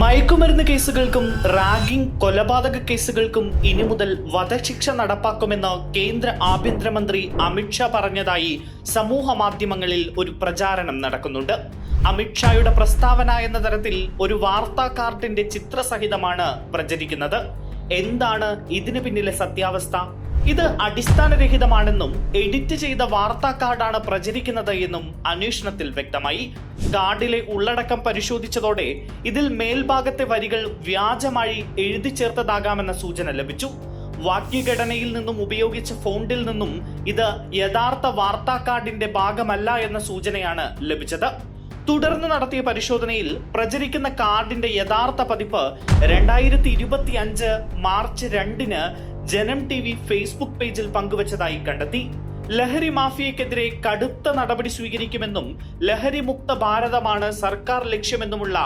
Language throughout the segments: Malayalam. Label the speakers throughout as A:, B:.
A: മയക്കുമരുന്ന് കേസുകൾക്കും റാഗിംഗ് കൊലപാതക കേസുകൾക്കും ഇനി മുതൽ വധശിക്ഷ നടപ്പാക്കുമെന്ന് കേന്ദ്ര ആഭ്യന്തരമന്ത്രി അമിത്ഷാ പറഞ്ഞതായി സമൂഹ മാധ്യമങ്ങളിൽ ഒരു പ്രചാരണം നടക്കുന്നുണ്ട്. അമിത്ഷായുടെ പ്രസ്താവന എന്ന തരത്തിൽ ഒരു വാർത്താ കാർഡിന്റെ ചിത്രസഹിതമാണ് പ്രചരിക്കുന്നത്. എന്താണ് ഇതിനു പിന്നിലെ സത്യാവസ്ഥ? ഇത് അടിസ്ഥാനരഹിതമാണെന്നും എഡിറ്റ് ചെയ്ത വാർത്താ കാർഡാണ് പ്രചരിക്കുന്നത് എന്നും അന്വേഷണത്തിൽ വ്യക്തമായി. കാർഡിലെ ഉള്ളടക്കം പരിശോധിച്ചതോടെ ഇതിൽ മേൽഭാഗത്തെ വരികൾ വ്യാജമായി എഴുതി ചേർത്തതാകാമെന്ന സൂചന ലഭിച്ചു. വാക്യഘടനയിൽ നിന്നും ഉപയോഗിച്ച ഫോണ്ടിൽ നിന്നും ഇത് യഥാർത്ഥ വാർത്താ കാർഡിന്റെ ഭാഗമല്ല എന്ന സൂചനയാണ് ലഭിച്ചത്. തുടർന്ന് നടത്തിയ പരിശോധനയിൽ പ്രചരിക്കുന്ന കാർഡിന്റെ യഥാർത്ഥ പതിപ്പ് രണ്ടായിരത്തി ഇരുപത്തി അഞ്ച് മാർച്ച് രണ്ടിന് ജനം ടി വി ഫേസ്ബുക്ക് പേജിൽ പങ്കുവച്ചതായി കണ്ടെത്തി. ലഹരി മാഫിയക്കെതിരെ കടുത്ത നടപടി സ്വീകരിക്കുമെന്നും ലഹരി മുക്ത ഭാരതമാണ് സർക്കാർ ലക്ഷ്യമെന്നുമുള്ള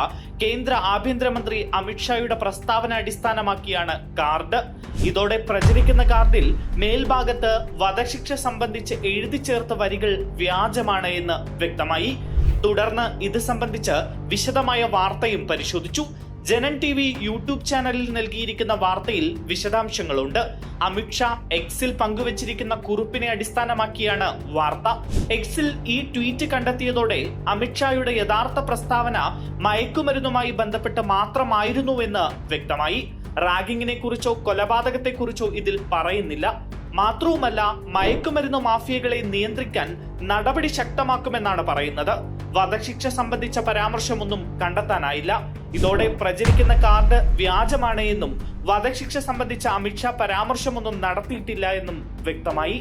A: കേന്ദ്ര ആഭ്യന്തരമന്ത്രി അമിത്ഷായുടെ പ്രസ്താവന അടിസ്ഥാനമാക്കിയാണ് കാർഡ്. ഇതോടെ പ്രചരിക്കുന്ന കാർഡിൽ മേൽഭാഗത്ത് വധശിക്ഷ സംബന്ധിച്ച് എഴുതി ചേർത്ത വരികൾ വ്യാജമാണ് എന്ന് വ്യക്തമായി. തുടർന്ന് ഇത് സംബന്ധിച്ച് വിശദമായ വാർത്തയും പരിശോധിച്ചു. ജനൻ ടി വി യൂട്യൂബ് ചാനലിൽ നൽകിയിരിക്കുന്ന വാർത്തയിൽ വിശദാംശങ്ങളുണ്ട്. അമിത്ഷാ എക്സിൽ പങ്കുവച്ചിരിക്കുന്ന കുറിപ്പിനെ അടിസ്ഥാനമാക്കിയാണ് വാർത്ത. എക്സിൽ ഈ ട്വീറ്റ് കണ്ടെത്തിയതോടെ അമിത്ഷായുടെ യഥാർത്ഥ പ്രസ്താവന മയക്കുമരുന്നുമായി ബന്ധപ്പെട്ട് മാത്രമായിരുന്നുവെന്ന് വ്യക്തമായി. റാഗിങ്ങിനെ കുറിച്ചോ കൊലപാതകത്തെ കുറിച്ചോ ഇതിൽ പറയുന്നില്ല. മാത്രവുമല്ല മയക്കുമരുന്ന് മാഫിയകളെ നിയന്ത്രിക്കാൻ നടപടി ശക്തമാക്കുമെന്നാണ് പറയുന്നത്. വധശിക്ഷ സംബന്ധിച്ച പരാമർശമൊന്നും കണ്ടെത്താനായില്ല. ഇതോടെ പ്രചരിക്കുന്ന കാർഡ് വ്യാജമാണ് എന്നും വധശിക്ഷ സംബന്ധിച്ച അമിത്ഷാ പരാമർശമൊന്നും നടത്തിയിട്ടില്ല എന്നും വ്യക്തമായി.